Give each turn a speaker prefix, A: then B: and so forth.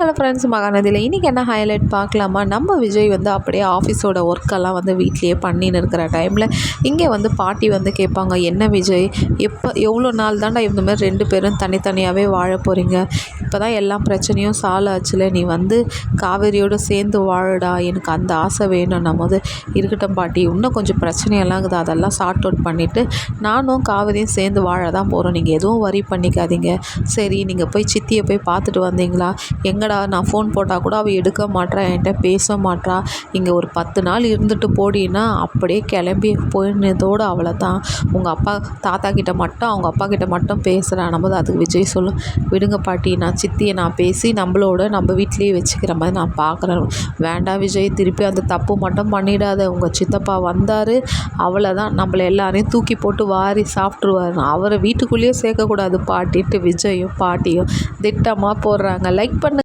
A: Hello friends மகாநதியில் இன்றைக்கி என்ன highlight பார்க்கலாமா? நம்ம விஜய் வந்து அப்படியே ஆஃபீஸோட ஒர்க்கெல்லாம் வந்து வீட்லேயே பண்ணின்னு இருக்கிற டைமில் இங்கே வந்து பாட்டி வந்து கேட்பாங்க என்ன விஜய்? எப்போ எவ்வளோ நாள் தாண்டா இந்த மாதிரி ரெண்டு பேரும் தனித்தனியாகவே வாழ போகிறீங்க இப்போ தான் எல்லா பிரச்சனையும் சால்வ் ஆச்சுல. நீ வந்து காவேரியோடு சேர்ந்து வாழடா. எனக்கு அந்த ஆசை வேணும் போது இருக்கட்டும் பாட்டி இன்னும் கொஞ்சம் பிரச்சனையெல்லாம் இருக்குது. அதெல்லாம் சார்ட் அவுட் பண்ணிவிட்டு நானும் காவேரியும் சேர்ந்து வாழ தான் போகிறோம் நீங்கள் எதுவும் வரி பண்ணிக்காதீங்க. சரி நீங்கள் போய் சித்தியை போய் பார்த்துட்டு வந்தீங்களா? இல்லைடா நான் ஃபோன் போட்டால் கூட அவள் எடுக்க மாட்றா என்கிட்ட பேச மாட்றா. இங்கே ஒரு பத்து நாள் இருந்துட்டு போடின்னா அப்படியே கிளம்பி போயினதோடு அவளை தான் உங்கள் அப்பா தாத்தா கிட்ட மட்டும் அவங்க அப்பா கிட்ட மட்டும் பேசுகிறான் நம்ம அதுக்கு விஜய் சொல்லும் விடுங்க பாட்டி நான் சித்தியை நான் பேசி நம்மளோட நம்ம வீட்லேயே வச்சுக்கிற மாதிரி நான் பார்க்குறேன் வேண்டாம் விஜய் திருப்பி அந்த தப்பு மட்டும் பண்ணிடாத. உங்கள் சித்தப்பா வந்தார் அவளை தான் நம்மளை எல்லாரையும் தூக்கி போட்டு வாரி சாப்பிட்ருவாரு அவரை வீட்டுக்குள்ளேயே சேர்க்கக்கூடாது பாட்டின்ட்டு விஜயும் பாட்டியும் திட்டமாக போடுறாங்க. லைக் பண்ணு.